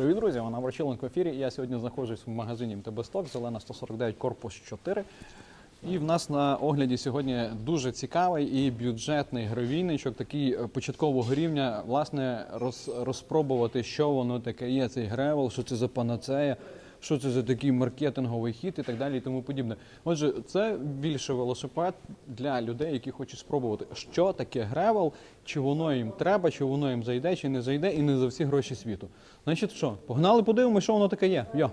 Привіт, друзі! Вона Врачиленко в ефірі. Я сьогодні знаходжусь в магазині МТБ Сток, зелена 149, корпус 4. І в нас на огляді сьогодні дуже цікавий і бюджетний гравійничок, такий е, початкового рівня, власне, роз, розпробувати, що воно таке є, цей гревел, що це за панацея, що це за такий маркетинговий хід і так далі, і тому подібне. Отже, це більше велосипед для людей, які хочуть спробувати, що таке гревел, чи воно їм треба, чи воно їм зайде, чи не зайде, і не за всі гроші світу. Значить, що, погнали, подивимося, що воно таке є. Йо.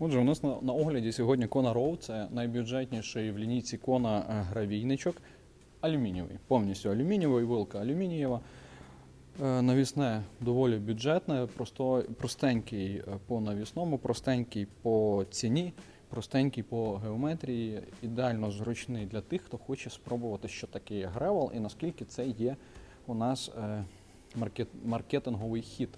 Отже, у нас на, на огляді сьогодні Kona Row. Це найбюджетніший в лінійці Kona е, гравійничок. Алюмінієвий, повністю алюмінієвий, вилка алюмінієва. Е, Навісне доволі бюджетне, просто, простенький е, по навісному, простенький по ціні, простенький по геометрії, ідеально зручний для тих, хто хоче спробувати, що таке гревел і наскільки це є у нас маркет, маркетинговий хід.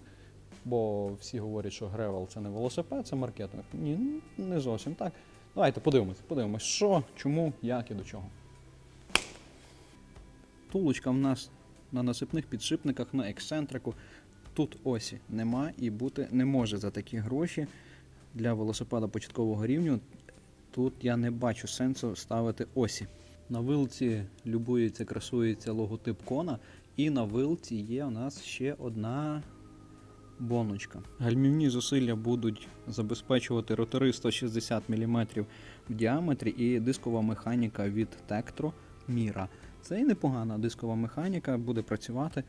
Бо всі говорять, що гревел це не велосипед, це маркетинг. Ні, не зовсім так. Давайте подивимось, подивимось, що, чому, як і до чого. Тулочка в нас на насипних підшипниках на ексцентрику. Тут осі нема і бути не може за такі гроші для велосипеда початкового рівню. Тут я не бачу сенсу ставити осі. На вилці любується, красується логотип кона, і на вилці є у нас ще одна боночка. Гальмівні зусилля будуть забезпечувати ротори 160 мм в діаметрі і дискова механіка від Tektro Mira. Це і непогана дискова механіка, буде працювати.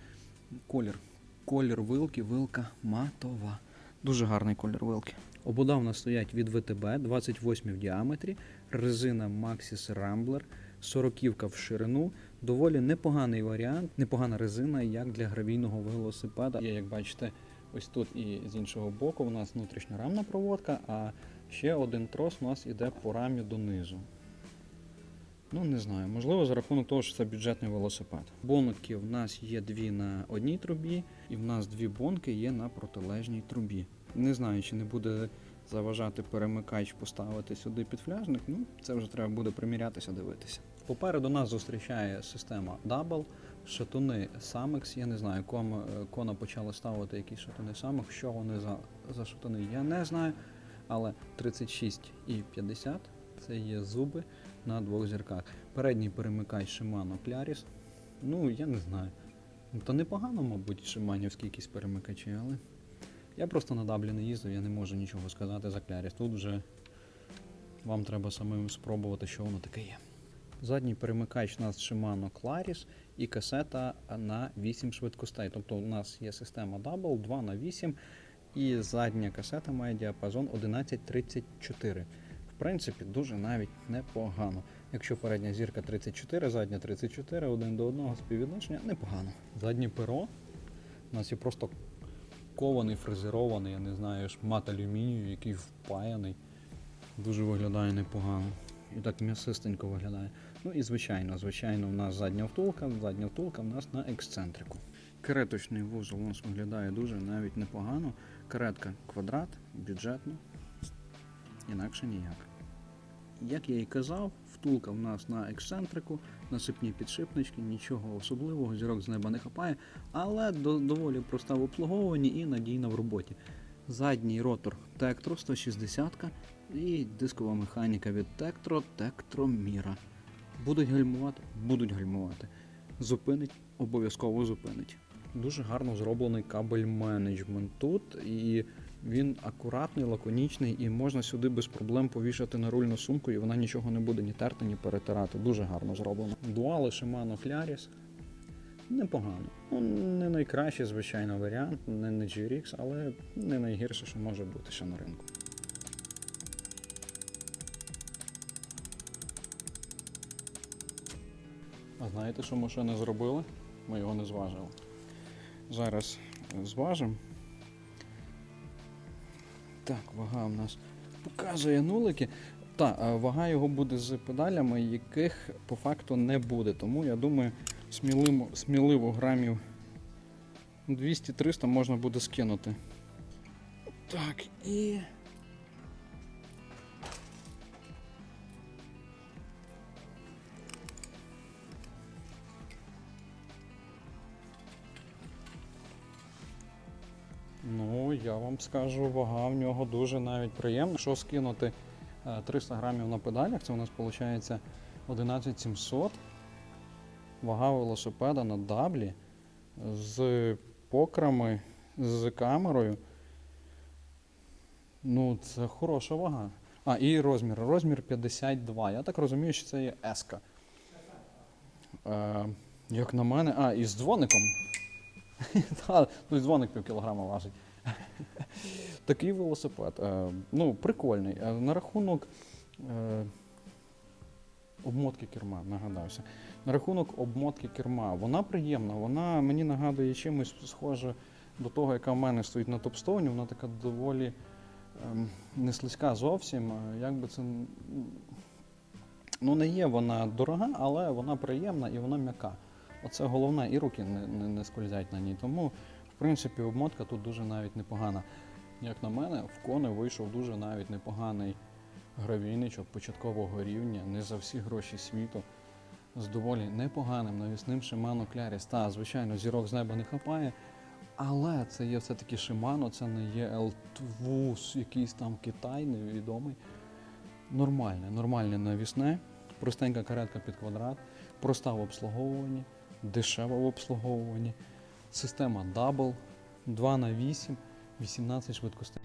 Колір. Колір вилки, вилка матова. Дуже гарний колір вилки. Обода в нас стоять від ВТБ, 28 в діаметрі, резина Maxxis Rambler, 40 в ширину. Доволі непоганий варіант, непогана резина, як для гравійного велосипеда. Є, як бачите, ось тут і з іншого боку у нас внутрішньорамна проводка, а ще один трос у нас іде по рамі донизу. Ну, не знаю, можливо, за рахунок того, що це бюджетний велосипед. Бонки в нас є дві на одній трубі, і в нас дві бонки є на протилежній трубі. Не знаю, чи не буде заважати перемикач поставити сюди підфляжник. Ну, це вже треба буде примірятися, дивитися. Попереду нас зустрічає система Double, шатуни Samex. Я не знаю, кому кона почали ставити якісь шатуни Samex. Що вони за, за шатуни, я не знаю. Але 36 і 50 це є зуби на двох зірках. Передній перемикач Shimano Claris. Ну, я не знаю. Та непогано, мабуть, шиманівські якісь перемикачі, але я просто на даблі не їздив, я не можу нічого сказати за Claris. Тут вже вам треба самим спробувати, що воно таке є. Задній перемикач у нас Shimano Claris і касета на 8 швидкостей. Тобто у нас є система Double 2 на 8 і задня касета має діапазон 1134. В принципі, дуже навіть непогано. Якщо передня зірка 34, задня 34, один до одного співвідношення, непогано. Заднє перо у нас є просто кований, фрезерований, я не знаю, шмат алюмінію, який впаяний. Дуже виглядає непогано. І так м'ясистенько виглядає. Ну і звичайно, звичайно, у нас задня втулка, задня втулка у нас на ексцентрику. Кареточний вузол у нас виглядає дуже навіть непогано. Каретка квадрат, бюджетно, інакше ніяк. Як я і казав, втулка в нас на ексцентрику, насипні підшипнички, нічого особливого, зірок з неба не хапає, але до, доволі проста в обслуговуванні і надійна в роботі. Задній ротор Tektro 160 і дискова механіка від Tektro Tektro Mira. Будуть гальмувати? Будуть гальмувати. Зупинить, обов'язково зупинить. Дуже гарно зроблений кабель менеджмент тут, і він акуратний, лаконічний, і можна сюди без проблем повішати на рульну сумку, і вона нічого не буде ні терти, ні перетирати. Дуже гарно зроблено. Дуали Shimano Claris. Непогано. Ну, не найкращий, звичайно, варіант, не, не GRX, але не найгірше, що може бути ще на ринку. А знаєте, що ми ще не зробили? Ми його не зважили. Зараз зважимо. Так, вага у нас показує нулики. Та, вага його буде з педалями, яких по факту не буде. Тому я думаю, сміливо, сміливо грамів 200-300 можна буде скинути. Так, і. Я вам скажу, вага в нього дуже навіть приємна. Якщо скинути е, 300 грамів на педалях, це у нас виходить 11700. Вага велосипеда на даблі з покрами, з камерою. Ну, це хороша вага. А, і розмір. Розмір 52. Я так розумію, що це є S. Е, як на мене. А, і з дзвоником. Ну, дзвоник пів кілограма важить. Такий велосипед. Е, ну, прикольний. Е, на рахунок е, обмотки керма, нагадався. На рахунок обмотки керма, вона приємна, вона мені нагадує чимось схоже до того, яка в мене стоїть на топстоуні. Вона така доволі ем, не слизька зовсім. Як би це. Ну, не є вона дорога, але вона приємна і вона м'яка. Оце головне, і руки не, не, не скользять на ній. Тому, принципі, обмотка тут дуже навіть непогана. Як на мене, в кони вийшов дуже навіть непоганий гравійничок початкового рівня, не за всі гроші світу. З доволі непоганим навісним Shimano Clarus. Та, звичайно, зірок з неба не хапає. Але це є все-таки Shimano, це не є L2, якийсь там Китай невідомий. Нормальне, нормальне навісне, простенька каретка під квадрат, проста в обслуговуванні, дешева в обслуговуванні. Система Double 2 на 8, 18 швидкостей.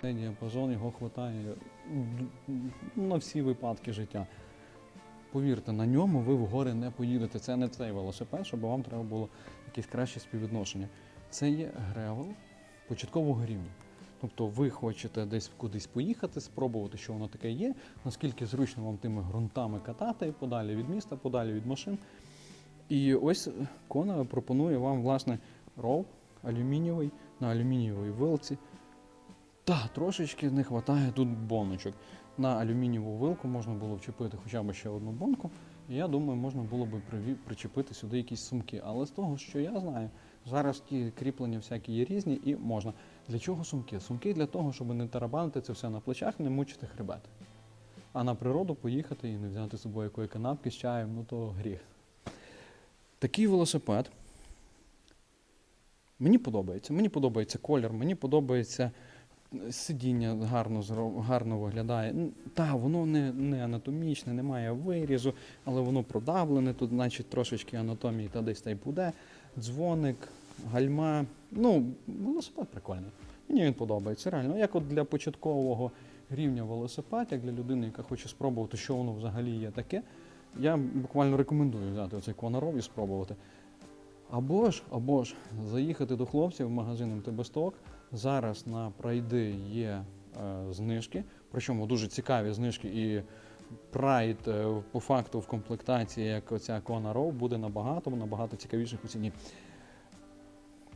Цей діапазон його м, на всі випадки життя. Повірте, на ньому ви в гори не поїдете. Це не цей велосипед, щоб вам треба було якесь краще співвідношення. Це є гревел початкового рівня. Тобто ви хочете десь кудись поїхати, спробувати, що воно таке є, наскільки зручно вам тими ґрунтами катати, подалі від міста, подалі від машин. І ось Кона пропонує вам, власне, ров алюмінієвий на алюмінієвій вилці. Та, трошечки не вистачає тут боночок. На алюмінієву вилку можна було вчепити хоча б ще одну бонку. І я думаю, можна було б причепити сюди якісь сумки. Але з того, що я знаю, зараз ті кріплення всякі є різні і можна. Для чого сумки? Сумки для того, щоб не тарабанити це все на плечах, не мучити хребет. А на природу поїхати і не взяти з собою якої канапки з чаєм, ну то гріх. Такий велосипед. Мені подобається. Мені подобається колір, мені подобається е, сидіння гарно, гарно виглядає. Та, воно не, не анатомічне, немає вирізу, але воно продавлене, тут, значить, трошечки анатомії та десь та й буде. Дзвоник, гальма. Ну, велосипед прикольний. Мені він подобається. Реально, як от для початкового рівня велосипед, як для людини, яка хоче спробувати, що воно взагалі є таке, я буквально рекомендую взяти оцей Конаров і спробувати. Або ж, або ж заїхати до хлопців в магазин МТБ. Зараз на прайди є е, знижки, причому дуже цікаві знижки, і прайд е, по факту в комплектації, як оця Row, буде набагато, набагато цікавіших у ціні.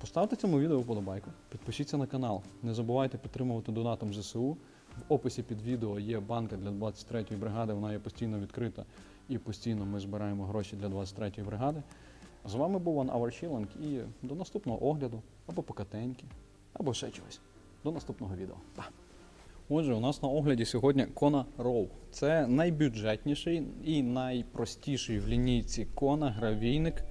Поставте цьому відео вподобайку, підпишіться на канал. Не забувайте підтримувати донатом ЗСУ. В описі під відео є банка для 23-ї бригади, вона є постійно відкрита і постійно ми збираємо гроші для 23-ї бригади. З вами був One Hour і до наступного огляду, або покатеньки, або ще чогось. До наступного відео. Отже, у нас на огляді сьогодні Kona Row. Це найбюджетніший і найпростіший в лінійці Kona гравійник